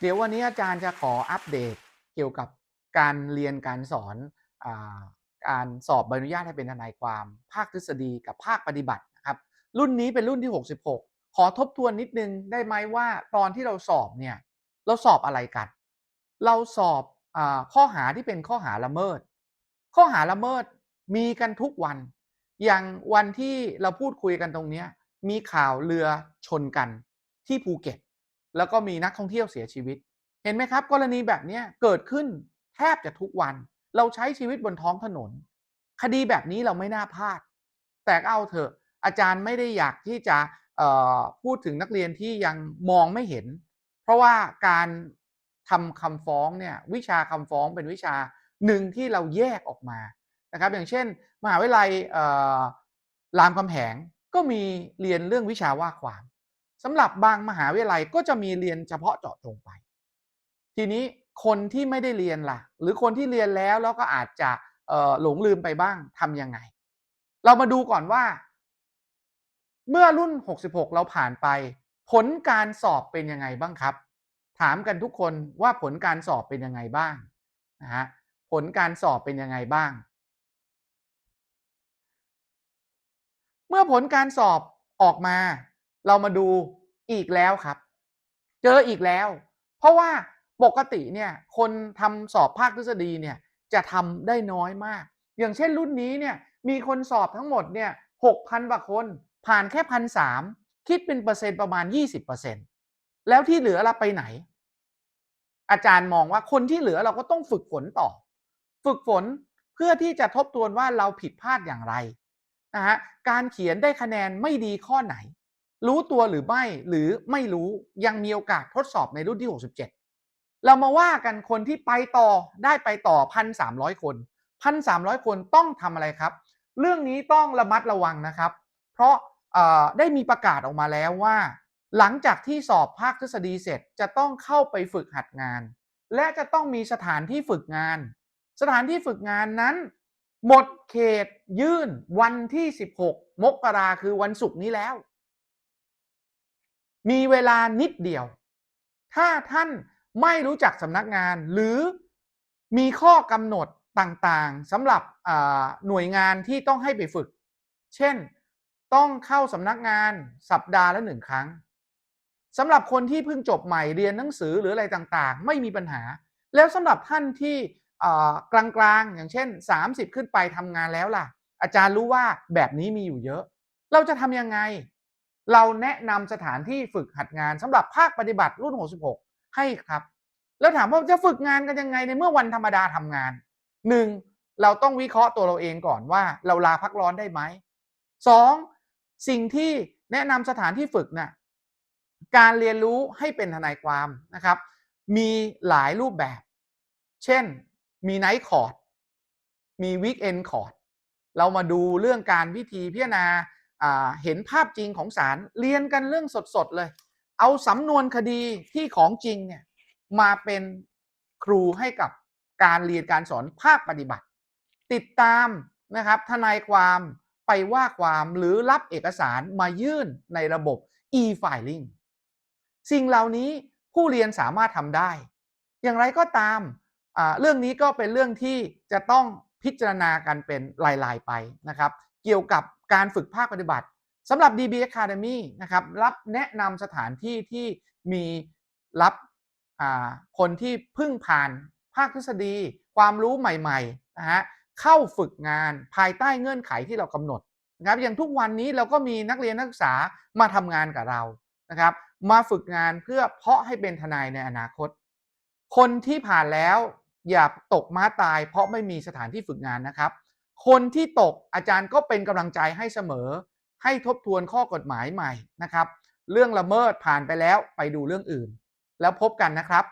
เดี๋ยววันนี้อาจารย์จะขออัปเดตเกี่ยวกับการเรียนการสอนอการสอบใบอนุญาตให้เป็นทนายความ ภาคทฤษฎีกับภาคปฏิบัตินะครับ รุ่นนี้เป็นรุ่นที่ 66 ขอทบทวนนิดนึงได้ไหมว่าตอนที่เราสอบเนี่ยเราสอบอะไรกัน เราสอบอข้อหาที่เป็นข้อหาละเมิด ข้อหาละเมิดมีกันทุกวัน อย่างวันที่เราพูดคุยกันตรงนี้มีข่าวเรือชนกันที่ภูเก็ต แล้วก็มีนักท่องเที่ยวเสียชีวิต เห็นไหมครับ กรณีแบบนี้เกิดขึ้นแทบจะทุกวัน เราใช้ชีวิตบนท้องถนน คดีแบบนี้เราไม่น่าพลาด แต่เอาเถอะอาจารย์ไม่ได้อยากที่จะพูดถึงนักเรียนที่ยังมองไม่เห็น เพราะว่าการทำคำฟ้องเนี่ยวิชาคำฟ้องเป็นวิชาหนึ่งที่เราแยกออกมานะครับ อย่างเช่น มหาวิทยาลัยรามคำแหงก็มีเรียนเรื่องวิชาว่าความ สำหรับบางมหาวิทยาลัยก็จะมีเรียนเฉพาะเจาะจงไป ทีนี้คนที่ไม่ได้เรียนล่ะ หรือคนที่เรียนแล้วแล้วก็อาจจะหลงลืมไปบ้างทำยังไง เรามาดูก่อนว่า เมื่อรุ่น 66 เราผ่านไป ผลการสอบเป็นยังไงบ้างครับ ถามกันทุกคนว่าผลการสอบเป็นยังไงบ้างนะฮะผลการสอบเป็นยังไงบ้าง เมื่อผลการสอบออกมา เรามาดูอีกแล้วครับ เจออีกแล้ว เพราะว่าปกติเนี่ยคนทำสอบภาคทฤษฎีเนี่ยจะทำได้น้อยมาก อย่างเช่นรุ่นนี้เนี่ยมีคนสอบทั้งหมดเนี่ย6,000กว่าคน ผ่านแค่พันสามคิดเป็นเปอร์เซ็นต์ประมาณ 20%แล้วที่เหลือเราไปไหน อาจารย์มองว่าคนที่เหลือเราก็ต้องฝึกฝนต่อ ฝึกฝนเพื่อที่จะทบทวนว่าเราผิดพลาดอย่างไรนะฮะการเขียนได้คะแนนไม่ดีข้อไหน รู้ตัวหรือไม่หรือไม่รู้ยังมีโอกาสทดสอบในรุ่นที่ 67 เรามาว่ากันคนที่ไปต่อได้ไปต่อ 1,300 คน 1,300 คนต้องทำอะไรครับ เรื่องนี้ต้องระมัดระวังนะครับ เพราะได้มีประกาศออกมาแล้วว่า หลังจากที่สอบภาคทฤษฎีเสร็จจะต้องเข้าไปฝึกหัดงาน และจะต้องมีสถานที่ฝึกงาน สถานที่ฝึกงานนั้น หมดเขตยื่นวันที่ 16 มกราคือวันศุกร์นี้แล้ว มีเวลานิดเดียว ถ้าท่านไม่รู้จักสำนักงาน หรือมีข้อกำหนดต่างๆสำหรับหน่วยงานที่ต้องให้ไปฝึก เช่น ต้องเข้าสำนักงานสัปดาห์ละหนึ่งครั้งสำหรับคนที่เพิ่งจบใหม่เรียนหนังสือหรืออะไรต่างๆ ไม่มีปัญหา แล้วสำหรับท่านที่กลางๆ อย่างเช่น 30 ขึ้นไปทำงานแล้วล่ะ อาจารย์รู้ว่าแบบนี้มีอยู่เยอะ เราจะทำยังไง เราแนะนำสถานที่ฝึกหัดงานสำหรับภาคปฏิบัติรุ่น 66 ให้ครับ แล้วถามว่าจะฝึกงานกันยังไงในเมื่อวันธรรมดาทำงานหนึ่งเราต้องวิเคราะห์ตัวเราเองก่อนว่าเราลาพักร้อนได้ไหมสองสิ่งที่แนะนำสถานที่ฝึกน่ะการเรียนรู้ให้เป็นทนายความนะครับ มีหลายรูปแบบ เช่นมีไนท์คอร์ดมีวีคเอนคอร์ดเรามาดูเรื่องการวิธีพิจารณา เห็นภาพจริงของศาลเรียนกันเรื่องสดๆเลย เอาสำนวนคดีที่ของจริงเนี่ยมาเป็นครูให้กับการเรียนการสอนภาคปฏิบัติ ติดตามนะครับทนายความไปว่าความหรือรับเอกสารมายื่นในระบบ e-filing สิ่งเหล่านี้ผู้เรียนสามารถทำได้ อย่างไรก็ตามเรื่องนี้ก็เป็นเรื่องที่จะต้องพิจารณากันเป็นลายๆไปนะครับ เกี่ยวกับ การฝึกภาคปฏิบัติสำหรับ DB Academy นะครับรับแนะนำสถานที่ที่มีรับคนที่เพิ่งผ่านภาคทฤษฎี ความรู้ใหม่ๆนะฮะเข้าฝึกงานภายใต้เงื่อนไขที่เรากำหนดนะครับอย่างทุกวันนี้เราก็มีนักเรียนนักศึกษามาทำงานกับเรานะครับมาฝึกงานเพื่อเพาะให้เป็นทนายในอนาคต คนที่ผ่านแล้วอย่าตกม้าตายเพราะไม่มีสถานที่ฝึกงานนะครับ คนที่ตกอาจารย์ก็เป็นกำลังใจให้เสมอ ให้ทบทวนข้อกฎหมายใหม่นะครับ เรื่องละเมิดผ่านไปแล้วไปดูเรื่องอื่น แล้วพบกันนะครับ